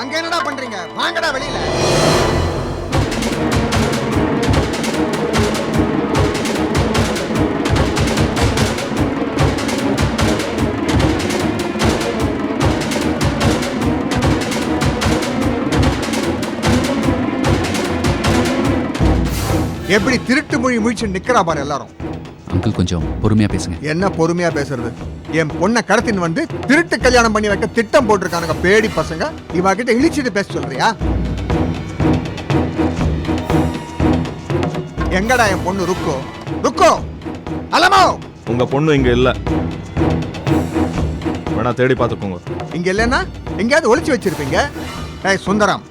அங்க என்னடா பண்றீங்க? வாங்கடா வெளியில. எப்படி திருட்டு மொழி முழிச்சு நிக்கிறா பாரு எல்லாரும். அங்கிள் கொஞ்சம் பொறுமையா பேசுங்க. என்ன பொறுமையா பேசுறது? என் பொண்ணை கடத்தின்னு வந்து திருட்டு கல்யாணம் பண்ணி வைக்க திட்டம் போட்டிருக்கானுங்க பேடி பசங்க. இவ கிட்ட இழிச்சிட்டு பேச சொல்றியா? எங்கடா என் பொண்ணு ருக்கோ? ருக்கோ? அலமோ! உங்க பொண்ணு இங்க இல்ல. வேணா தேடி பார்த்துக்கோங்க இங்க இல்லைன்னா எங்கேயாவது ஒளிச்சு வச்சிருப்பீங்க? டேய் சுந்தரம்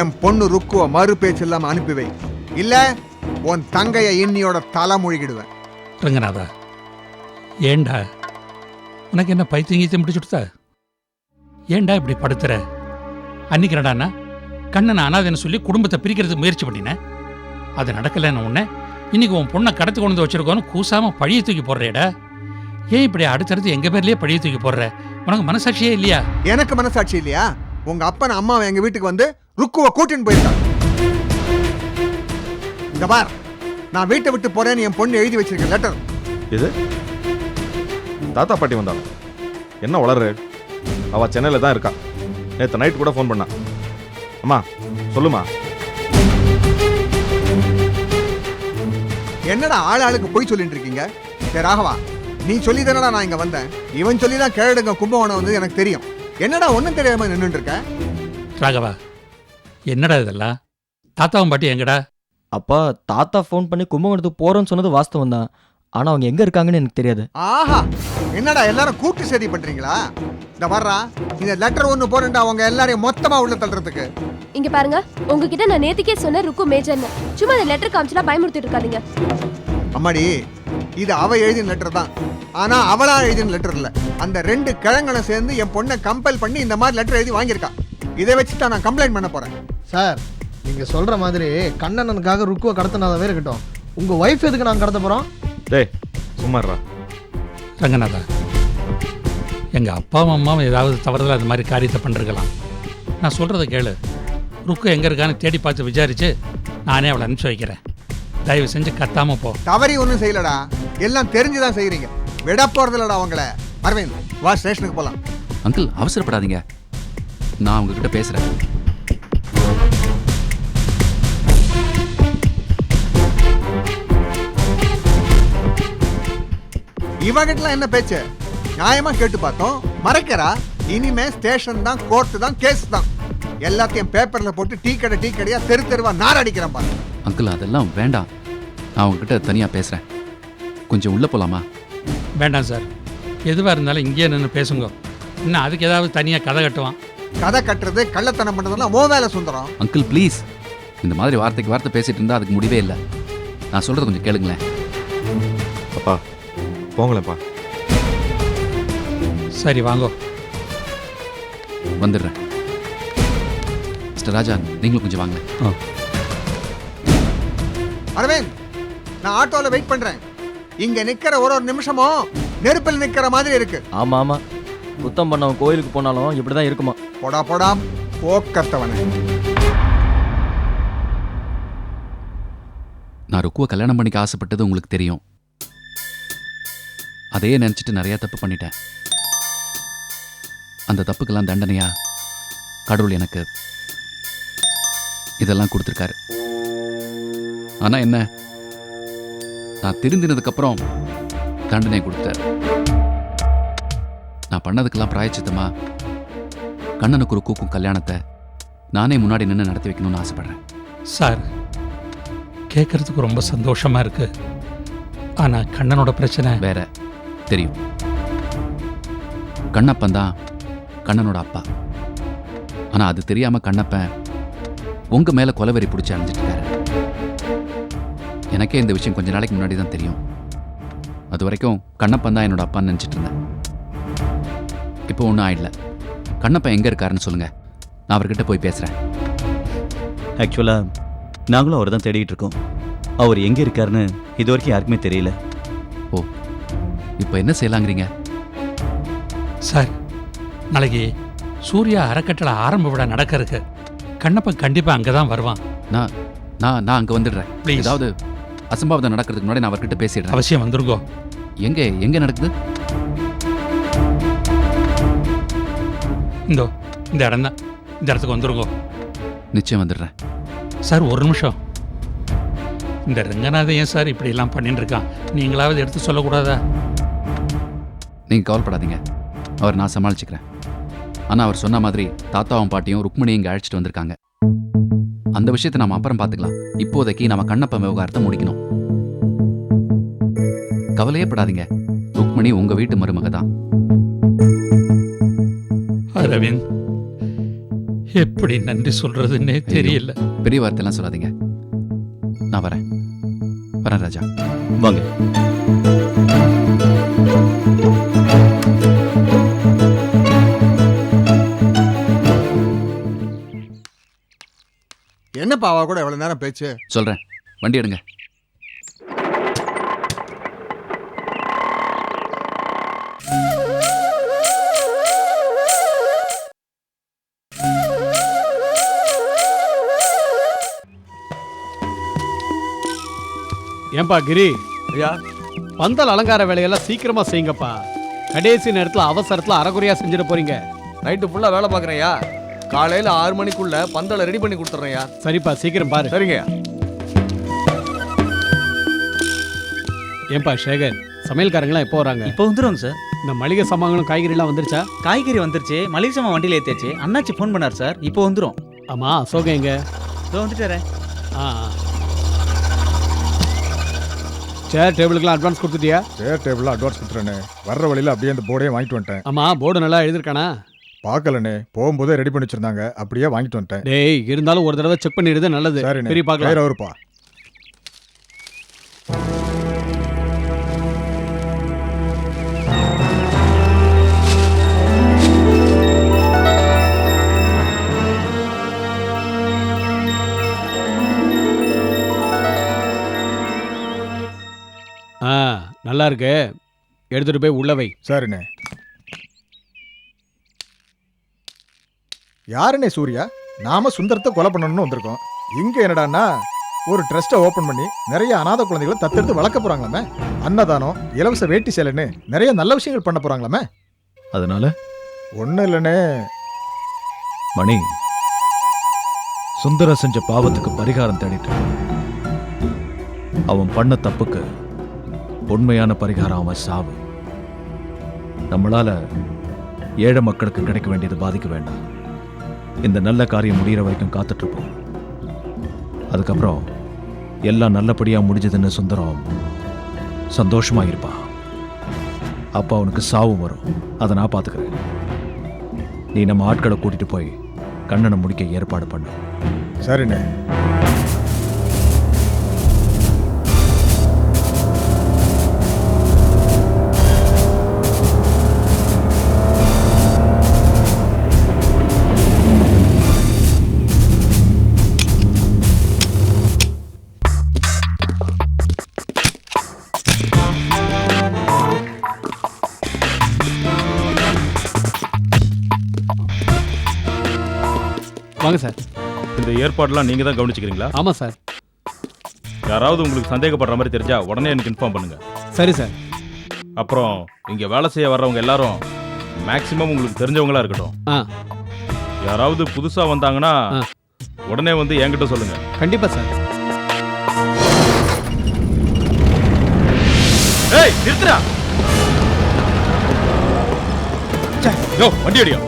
என் பொண்ணு ருக்குவ மறு பேச்சு இல்லாம அனுப்பி வை. இல்ல உன் தங்கைய இன்னியோட தலை முழுகிடுவேன். ரங்கநாதா ஏண்டா உனக்கு என்ன பைத்தியம் கீத்தியம் பிடிச்சுடுதா ஏண்டா இப்படி படுத்துற? அன்னைக்கு என்னடான்னா கண்ணனை அனாதைன்னு சொல்லி குடும்பத்தை பிரிக்கிறதுக்கு முயற்சி பண்ணினேன் அது நடக்கலைன்னு உடனே இன்னைக்கு உன் பொண்ணை கடத்து கொண்டு வந்து வச்சிருக்கோன்னு கூசாம பழிய தூக்கி போடுறேடா. ஏன் இப்படி அடுத்தடுத்து எங்க பேர்லயே பழிய தூக்கி போடுற? உனக்கு மனசாட்சியே இல்லையா? எனக்கு மனசாட்சி இல்லையா? உங்க அப்பன் அம்மாவை எங்க வீட்டுக்கு வந்து ருக்குவ கூட்டின்னு போயிருக்கான். இந்த பார் நான் வீட்டை விட்டு போறேன்னு என் பொண்ணு எழுதி வச்சிருக்க லெட்டர் இது தாத்தா பாட்டி வந்தாங்க. என்ன வளர்ற அவ சென்னையில தான் இருக்கா. நேற்று நைட் கூட ஃபோன் பண்ணா. அம்மா சொல்லுமா? என்னடா ஆள் ஆளுக்கு போய் சொல்லிட்டு இருக்கீங்க? சரி ராகவா நீ சொல்லி தானடா நான் இங்க வந்தேன். இவன் சொல்லி தான் கேடுங்க கும்பகோணம் வந்து எனக்கு தெரியும். என்னடா ஒண்ணும் தெரியாம நின்னுட்டு இருக்க? ராகவா என்னடா இதெல்லாம் தாத்தாவும் பாட்டி எங்கடா? அப்பா தாத்தா ஃபோன் பண்ணி கும்பகோணத்துக்கு போறோம்னு சொன்னது வாஸ்தவம் தான் ஆனா அவங்க எங்க இருக்காங்கன்னு எனக்கு தெரியாது. ஆஹா என்னடா எல்லாரும் கூட்டு சரி பண்றீங்களா? இந்த வர்றா இந்த லெட்டர் ஒண்ணு போறேன்டா அவங்க எல்லாரையும் மொத்தமா உள்ள தள்ளுறதுக்கு. இங்க பாருங்க உங்ககிட்ட நான் நேத்துக்கே சொன்னேன் ருக்கு மேஜர்னு சும்மா அந்த லெட்டர் காமிச்சுலாம் பயமுறுத்திட்டு இருக்காதீங்க. அம்மாடி இது அவ எழுதின லெட்டர் தான். ஆனா அவளா எழுதின லெட்டர் இல்ல. அந்த ரெண்டு கிழங்கனை சேர்ந்து என் பொண்ணை கம்பல் பண்ணி இந்த மாதிரி லெட்டர் எழுதி வாங்கியிருக்கா. இதை வச்சு தான் நான் கம்ப்ளைண்ட் பண்ண போறேன். சார் நீங்க சொல்ற மாதிரி கண்ணனனுக்காக ருக்குவை கடத்தினாதவே இருக்கட்டும். உங்க ஒய்ஃப் எதுக்கு நாங்க கடத்த போறோம்? டேய் சும்மா இருடா. ரங்கநாதா எங்கள் அப்பாவும் அம்மாவும் ஏதாவது தவறுதலா இந்த மாதிரி காரியத்தை பண்ணிருக்கலாம் நான் சொல்கிறத கேளு. ருக்கு எங்கே இருக்கான்னு தேடி பார்த்து விசாரிச்சு நானே அவளை அனுப்பிச்சு வைக்கிறேன். தயவு செஞ்சு கத்தாம போ. தவறி ஒன்றும் செய்யலடா. எல்லாம் தெரிஞ்சுதான் செய்றீங்க. விட போறதில்லடா அவங்கள அரவிந்த் வா ஸ்டேஷனுக்கு போலாம். அங்கிள் அவசரப்படாதீங்க. நான் உங்ககிட்ட பேசுறேன். இவகிட்டலாம் என்ன பேச்சு? நியாயமா கேட்டு பார்த்தோம். மறைக்கிறா? இனிமே ஸ்டேஷன் தான் கோர்ட்டு தான் கேஸ் தான். எல்லாத்தையும் பேப்பர்ல போட்டு டீ கடை டீ கடையா தெரு தெருவா நார் அடிக்கிறேன் பாரு. அங்கிள் அதெல்லாம் வேண்டாம். நான் உங்ககிட்ட தனியா பேசுறேன். கொஞ்சம் உள்ள போலாமா? வேண்டாம் சார். எதுவாக இருந்தாலும் இங்கேயே நின்று பேசுங்க. இன்னும் அதுக்கு ஏதாவது தனியாக கதை கட்டுவான். கதை கட்டுறது கள்ளத்தனம் பண்றதெல்லாம் ஓ வேலை சுந்தரம். அங்கிள் ப்ளீஸ் இந்த மாதிரி வார்த்தைக்கு வார்த்தை பேசிட்டு இருந்தா அதுக்கு முடிவே இல்லை. நான் சொல்றது கொஞ்சம் கேளுங்களேன். அப்பா போங்களேன்ப்பா சரி வாங்கோ. வந்துடுறேன். மிஸ்டர் ராஜா நீங்களும் கொஞ்சம் வாங்க. அரவிந்த் நான் ஆட்டோல வெயிட் பண்றேன். இங்க நிக்கிற ஒரு ஒரு நிமிஷமும் நெருப்பில் நிக்கிற மாதிரி இருக்கு. ஆமா ஆமா. புத்தம் பண்ணவன் கோயிலுக்கு போனாலும் இப்படிதான் இருக்குமா? போடா போடா. போக்கத்தவனே நான் ருக்குவை கல்யாணம் பண்ணிக்க ஆசைப்பட்டது உங்களுக்கு தெரியும். அதையே நினச்சிட்டு நிறைய தப்பு பண்ணிட்டேன். அந்த தப்புக்கெல்லாம் தண்டனையா கடவுள் எனக்கு இதெல்லாம் கொடுத்துருக்காரு. ஆனா என்ன? நான் திருந்தினதுக்கப்புறம் தண்டனை கொடுத்தார். நான் பண்ணதுக்கெல்லாம் பிராயச்சித்தமா? கண்ணனுக்கு ஒரு கூக்கும் கல்யாணத்தை நானே முன்னாடி நின்று நடத்தி வைக்கணும்னு ஆசைப்படுறேன். சார் கேட்கறதுக்கு ரொம்ப சந்தோஷமா இருக்கு. ஆனால் கண்ணனோட பிரச்சனை வேற. தெரியும். கண்ணப்பன் தான் கண்ணனோட அப்பா. ஆனா அது தெரியாம கண்ணப்பன் உங்க மேல கொலவெறி பிடிச்சி அழிஞ்சிட்டு இருக்காரு. எனக்கே இந்த விஷயம் கொஞ்ச நாளைக்கு முன்னாடி தான் தெரியும். அது வரைக்கும் கண்ணப்பன் தான் என்னோட அப்பான்னு நினச்சிட்டு இருந்தேன். இப்போ ஒன்றும் ஆயிடல. கண்ணப்பன் எங்க இருக்காருன்னு சொல்லுங்க. நான் அவர்கிட்ட போய் பேசுறேன். ஆக்சுவலாக நாங்களும் அவர் தான் தேடிட்டு இருக்கோம். அவர் எங்கே இருக்காருன்னு இது வரைக்கும் யாருக்குமே தெரியல. இப்போ என்ன செய்யலாங்கிறீங்க? சார் நாளைக்கு சூர்யா அறக்கட்டளை ஆரம்ப விழா நடக்க இருக்கு கண்ணப்பன் கண்டிப்பா அங்கதான் வருவான். நான் நான் நான் அங்கே வந்துடுறேன். ஏதாவது அசம்பாவிதம் நடக்கிறதுக்கு முன்னாடி நான் அவர்கிட்ட பேசிடுறேன். அவசியம் வந்துருங்கோ. எங்கே எங்கே நடக்குது? இந்தோ இந்த இடம் தான். இந்த இடத்துக்கு வந்துருங்கோ. நிச்சயம் வந்துடுறேன். சார் ஒரு நிமிஷம். இந்த ரங்கநாதன் ஏன் சார் இப்படி எல்லாம் பண்ணிட்டு இருக்கான்? நீங்களாவது எடுத்து சொல்லக்கூடாதா? நீங்கள் கவலைப்படாதீங்க. அவர் நான் சமாளிச்சுக்கிறேன். ஆனால் அவர் சொன்ன மாதிரி தாத்தாவும் பாட்டியும் ருக்மணியும் இங்கே அழைச்சிட்டு வந்திருக்காங்க. அந்த விஷயத்தை நாம அப்புறம் பார்த்துக்கலாம் இப்போதைக்கு நம்ம கண்ணப்ப விவகாரத்தை முடிக்கணும். கவலையே படாதீங்க. ருக்மணி உங்க வீட்டு மருமக தான். அரவிந்த் எப்படி நன்றி சொல்றதுன்னே தெரியல. பெரிய வார்த்தைலாம் சொல்லாதீங்க. நான் வரேன். வரேன் ராஜா. வாங்க. அவ கூட எவ்வளவு நேரம் பேச்சு. சொல்றேன். வண்டி எடுங்க. ஏன்பா கிரி? ஐயா. பந்தல் அலங்கார வேலையெல்லாம் சீக்கிரமா செய்யுங்கப்பா. கடைசி நேரத்துல அவசரத்துல அறகுறையா செஞ்சிட போறீங்க. நைட்டு ஃபுல்லா வேலை பார்க்குறேன்யா காலையில ஆறு மணிக்குள்ள பந்தலை ரெடி பண்ணி கொடுத்துட்றேன்யா சரிப்பா சீக்கிரம் பாரு. சரிங்கய்யா. ஏன்பா சேகர் சமையல்காரங்களாம் எப்போ வராங்க? இப்போ வந்துடுவாங்க சார். இந்த மளிகை சாமான்களும் காய்கறிலாம் வந்துருச்சா? காய்கறி வந்துருச்சு மளிகை சாமான் வண்டியில் ஏற்றியாச்சு அண்ணாச்சி ஃபோன் பண்ணார் சார். இப்போ வந்துடும் ஆமா அசோகம் எங்க? இதோ வந்துட்டாரே ஆ ஆ. சேர் டேபிளுக்குலாம் அட்வான்ஸ் கொடுத்துட்டியா? சேர் டேபிளில் அட்வான்ஸ் கொடுத்துறேனே. வர்ற வழியில் அப்படியே அந்த போர்டையே வாங்கிட்டு வந்துட்டேன். ஆமா போர்டு நல்லா எழுதிருக்கானா பார்க்கலண்ணே. போகும்போதே ரெடி பண்ணி வச்சிருந்தாங்க. அப்படியே வாங்கிட்டு வந்துட்டேன். டேய் இருந்தாலும் ஒரு தடவை செக் பண்ணிடுறது நல்லது. சரிண்ணே. பெரிய பார்க்கலாம். கயிறு அவருப்பா. ஆ நல்லா இருக்கு. எடுத்துட்டு போய் உள்ள வை. சரிண்ணே. யாருண்ணே சூர்யா? நாம சுந்தரத்தை கொலை பண்ணணும்னு வந்திருக்கோம். இங்க என்னடான்னா ஒரு ட்ரஸ்ட்டை ஓபன் பண்ணி நிறைய அனாதை குழந்தைகளை தத்தெடுத்து வளர்க்க போறாங்களாமே. அன்னதானம் இலவச வேட்டி சேலைன்னு நிறைய நல்ல விஷயங்கள் பண்ண போறாங்களாமே. அதனால? ஒன்றும் இல்லைண்ணே. மணி சுந்தரம் செஞ்ச பாவத்துக்கு பரிகாரம் தேடிட்டு. அவன் பண்ண தப்புக்கு உண்மையான பரிகாரம் அவன் சாவு. நம்மளால ஏழை மக்களுக்கு கிடைக்க வேண்டியது பாதிக்க வேண்டாம். இந்த நல்ல காரியம் முடிகிற வரைக்கும் காத்துட்டு இருப்போம் அதுக்கப்புறம் எல்லாம் நல்லபடியா முடிஞ்சதுன்னு சுந்தரம் சந்தோஷமா இருப்பான் அப்போ அவனுக்கு சாவும் வரும். அதை நான் பார்த்துக்கிறேன். நீ நம்ம ஆட்களை கூட்டிட்டு போய் கண்ணனை முடிக்க ஏற்பாடு பண்ணு. சரிண்ணே. வாங்க சார். இந்த ஏற்பாடுலாம் நீங்க தான் கவனிச்சுக்கிறீங்களா? ஆமா சார். யாராவது உங்களுக்கு சந்தேகப்படுற மாதிரி தெரிஞ்சா உடனே எனக்கு இன்ஃபார்ம் பண்ணுங்க. சரி சார். அப்புறம் இங்க வேலை செய்ய வர்றவங்க எல்லாரும் மேக்சிமம் உங்களுக்கு தெரிஞ்சவங்களா இருக்கட்டும். ஆ. யாராவது புதுசா வந்தாங்கன்னா ஆ. உடனே வந்து என்கிட்ட சொல்லுங்க. கண்டிப்பா சார். ஏய் நிறுத்துடா. ச்சே, யோ வண்டி அடியா.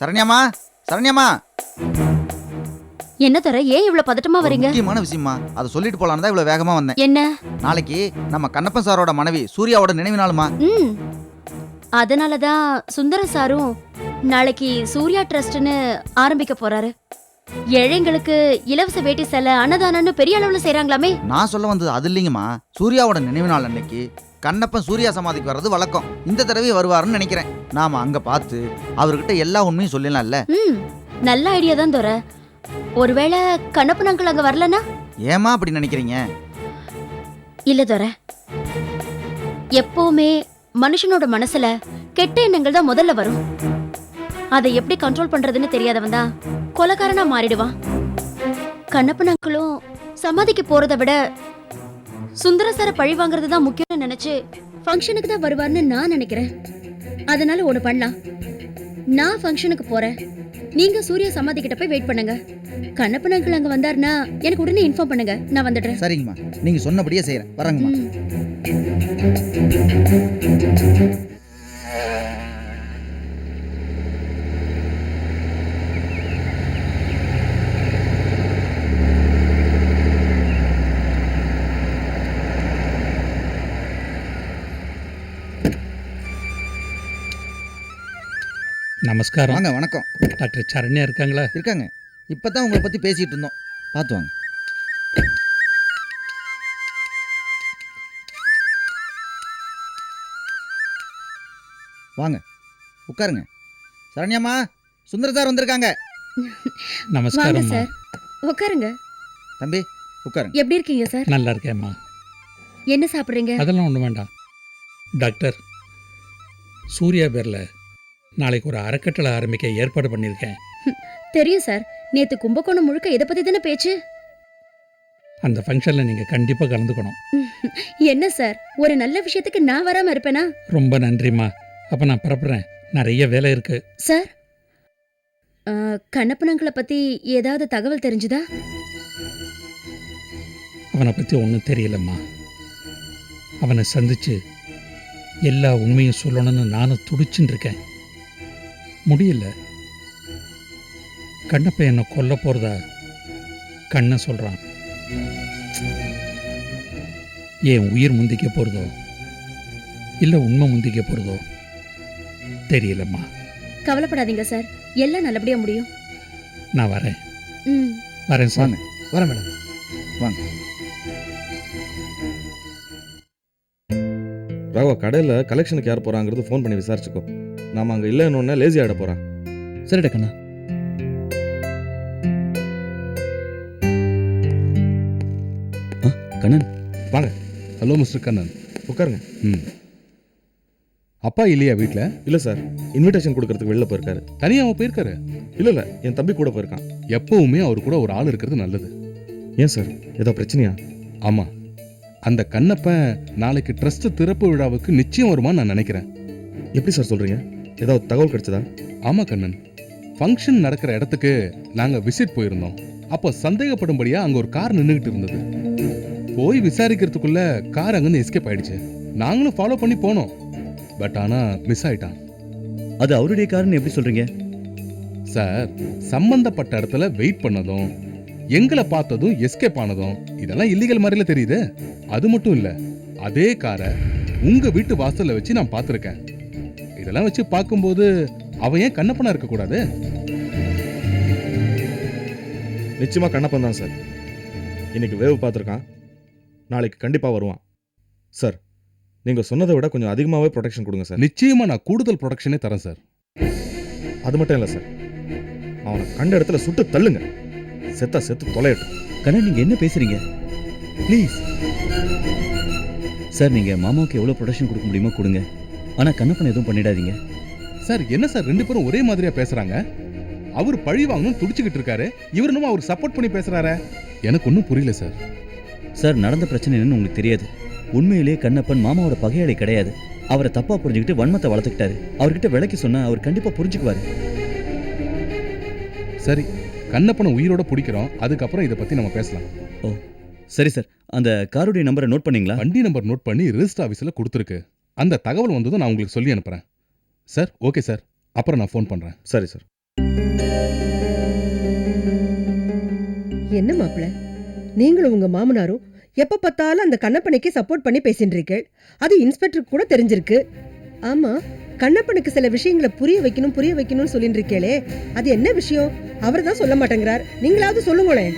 சரண்யாமா? சரண்யாமா? என்ன தர ஏன் இவ்வளவு பதட்டமா வரீங்க? முக்கியமான விஷயமா அதை சொல்லிட்டு போலான்னு தான் இவ்வளவு வேகமா வந்தேன். என்ன? நாளைக்கு நம்ம கண்ணப்பன் சாரோட மனைவி சூர்யாவோட நினைவு நாளுமா ம். அதனால தான் சுந்தரம் சாரும் நாளைக்கு சூர்யா ட்ரஸ்ட்னு ஆரம்பிக்க போறாரு. ஏழைங்களுக்கு இலவச வேட்டி சேலை அன்னதானம்னு பெரிய அளவுல செய்றாங்களாமே. நான் சொல்ல வந்தது அது இல்லைங்கம்மா. சூர்யாவோட நினைவு நாள் அன்னைக்கு கண்ணப்பன் சூர்யா சமாதிக்கு வர்றது வழக்கம். இந்த தடவை வருவாருன்னு நினைக்கிறேன். நாம அங்க பார்த்து அவர்கிட்ட எல்லா உண்மையும் சொல்லலாம்ல ம் நல்ல ஐடியா தான் தோற. ஒருவேளை கண்ணப்பன் அங்கிள் அங்க வரலனா ஏமா அப்படி நினைக்கிறீங்க? இல்ல தோற. எப்பவுமே மனுஷனோட மனசுல கெட்ட எண்ணங்கள் தான் முதல்ல வரும். அதை எப்படி கண்ட்ரோல் பண்றதுன்னு தெரியாதவன் தான் கொலகாரனா மாறிடுவான். கண்ணப்பன் அங்கிளும் சமாதிக்கு போறதை விட சுந்தர சார பழி வாங்குறது தான் முக்கியம்னு நினைச்சு ஃபங்க்ஷனுக்கு தான் வருவார்னு நான் நினைக்கிறேன். அதனால ஒண்ணு பண்ணலாம். நான் ஃபங்க்ஷனுக்கு போறேன். நீங்க சூர்யா சமாதி கிட்ட போய் வெயிட் பண்ணுங்க. கண்ணப்பன் அங்கிள் அங்க வந்தாருன்னா எனக்கு உடனே இன்ஃபார்ம் பண்ணுங்க. நான் வந்துடுறேன். சரிங்கம்மா. நீங்க சொன்னபடியே செய்யறேன் வரேங்கம்மா. நமஸ்காரம். வாங்க வணக்கம். டாக்டர் சரண்யா இருக்காங்களா? இருக்காங்க. இப்பதான் உங்களை பத்தி பேசிட்டு இருந்தோம். பார்த்து வாங்க. வாங்க. உட்காருங்க. சரண்யாம்மா சுந்தர சார் வந்திருக்காங்க. வாங்க நமஸ்காரம் சார். உட்காருங்க. தம்பி உட்காருங்க. எப்படி இருக்கீங்க சார்? நல்லா இருக்கேம்மா. என்ன சாப்பிடுறீங்க? அதெல்லாம் ஒன்றும் வேண்டாம். டாக்டர் சூர்யா பேரில் நாளைக்கு ஒரு அறக்கட்டளை ஆரம்பிக்க ஏற்பாடு பண்ணியிருக்கேன். தெரியும் சார். நேத்து கும்பகோணம் முழுக்க இதை பத்தி தானே பேச்சு? அந்த ஃபங்க்ஷனில் நீங்கள் கண்டிப்பாக கலந்துக்கணும். என்ன சார்? ஒரு நல்ல விஷயத்துக்கு நான் வராம இருப்பேனா? ரொம்ப நன்றிம்மா. அப்போ நான் பரப்புறேன் நிறைய வேலை இருக்குது சார் ஆ, கண்ணப்பன் அங்கிளை பத்தி ஏதாவது தகவல் தெரிஞ்சுதா? அவனை பற்றி ஒன்றும் தெரியலம்மா. அவனை சந்திச்சு எல்லா உண்மையும் சொல்லணும்னு நானும் துடிச்சுன்னு இருக்கேன். முடியல. கண்ணப்ப என்னை கொல்ல போகிறதா கண்ணை சொல்கிறான் ஏன் உயிர் முந்திக்க போகிறதோ இல்லை உண்மை முந்திக்க போகிறதோ தெரியலம்மா. கவலைப்படாதீங்க சார். எல்லாம் நல்லபடியா முடியும். நான் வரேன். ம். வரேன் சார். வரேன் மேடம். வாங்க. ராகவா கடையில் கலெக்ஷனுக்கு யார் போகிறாங்கிறது ஃபோன் பண்ணி விசாரிச்சுக்கோ. நாம அங்கே இல்லைன்னு லேசி ஆகிட போகிறா சரிடா கண்ணா. கண்ணன். Hello mister Kannan. உட்காருங்க. ம். அப்பா இல்லையா வீட்டில் இல்லை சார் இன்விடேஷன் கொடுக்கறதுக்கு வெளில போயிருக்காரு. தனியாக அவன் போயிருக்காரு? இல்லை இல்லை. என் தம்பி கூட போயிருக்கான். எப்பவுமே அவர் கூட ஒரு ஆள் இருக்கிறது நல்லது. ஏன் சார் ஏதோ பிரச்சனையா? ஆமாம் அந்த கண்ணப்பன் நாளைக்கு ட்ரஸ்ட் திறப்பு விழாவுக்கு நிச்சயம் வருமான்னு நான் நினைக்கிறேன். எப்படி சார் சொல்கிறீங்க ஏதாவது தகவல் கிடைச்சதா? ஆமாம் கண்ணன். ஃபங்க்ஷன் நடக்கிற இடத்துக்கு நாங்கள் விசிட் போயிருந்தோம். அப்போ சந்தேகப்படும்படியா அங்கே ஒரு கார் நின்றுக்கிட்டு இருந்தது. போய் விசாரிக்கிறதுக்குள்ள கார் அங்கேருந்து எஸ்கேப் ஆயிடுச்சு. நாங்களும் ஃபாலோ பண்ணி போனோம். பட் ஆனால் மிஸ் ஆயிட்டான். அது அவருடைய காரணம் எப்படி சொல்றீங்க? சார் சம்பந்தப்பட்ட இடத்துல வெயிட் பண்ணதும் எங்களை பார்த்ததும் எஸ்கேப் ஆனதும் இதெல்லாம் இல்லீகல் மாதிரில தெரியுது. அது மட்டும் இல்ல அதே காரை உங்க வீட்டு வாசல்ல வச்சு நான் பார்த்துருக்கேன். இதெல்லாம் வச்சு பார்க்கும்போது அவன் ஏன் கண்ணப்பனா இருக்கக்கூடாது? நிச்சயமாக கண்ணப்பன் தான் சார். இன்னைக்கு வேவ் பார்த்துருக்கான். நாளைக்கு கண்டிப்பாக வருவான். சார் நீங்கள் சொன்னதை விட கொஞ்சம் அதிகமாகவே ப்ரொடெக்ஷன் கொடுங்க சார். நிச்சயமா நான் கூடுதல் ப்ரொடக்ஷனே தரேன் சார். அது மட்டும் இல்லை சார். அவனை கண்ட இடத்துல சுட்டு தள்ளுங்க. செத்தா செத்து தொலையட்டும். கண்ணன் நீங்க என்ன பேசுறீங்க? ப்ளீஸ் சார் நீங்க மாமாவுக்கு எவ்வளவு ப்ரொடக்ஷன் கொடுக்க முடியுமோ கொடுங்க. ஆனா கண்ணப்பன் எதுவும் பண்ணிடாதீங்க. சார் என்ன சார் ரெண்டு பேரும் ஒரே மாதிரியா பேசுறாங்க? அவர் பழி வாங்கணும் துடிச்சுக்கிட்டு இருக்காரு. இவர் என்னமோ அவர் சப்போர்ட் பண்ணி பேசுறாரே. எனக்கு ஒன்றும் புரியல சார். சார் நடந்த பிரச்சனை என்னன்னு உங்களுக்கு தெரியாது. உண்மையிலேயே கண்ணப்பன் மாமாவோட பகையாளி கிடையாது. அவரை தப்பா புரிஞ்சுக்கிட்டு வன்மத்தை வளர்த்துக்கிட்டாரு. அவர்கிட்ட விளக்கி சொன்னா அவர் கண்டிப்பா புரிஞ்சுக்குவாரு. சரி கண்ணப்பனை உயிரோட பிடிக்கிறோம். அதுக்கப்புறம் இதை பத்தி நம்ம பேசலாம். ஓ சரி சார். அந்த காருடைய நம்பரை நோட் பண்ணீங்களா? வண்டி நம்பர் நோட் பண்ணி ரிஜிஸ்டர் ஆஃபீஸில் கொடுத்துருக்கு. அந்த தகவல் வந்ததும் நான் உங்களுக்கு சொல்லி அனுப்புறேன். Sir okay sir. அப்புறம் நான் ஃபோன் பண்றேன். சரி சார். என்ன மாப்பிள? நீங்களும் உங்க மாமனாரும் எப்ப பார்த்தாலும் அந்த கண்ணப்பனுக்கு சப்போர்ட் பண்ணி பேசிட்டு இருக்கீள் அது இன்ஸ்பெக்டருக்கு கூட தெரிஞ்சிருக்கு. ஆமா கண்ணப்பனுக்கு சில விஷயங்களை புரிய வைக்கணும் புரிய வைக்கணும்னு சொல்லிட்டு இருக்கேளே அது என்ன விஷயம்? அவர் தான் சொல்ல மாட்டேங்கிறார். நீங்களாவது சொல்லுங்களேன்.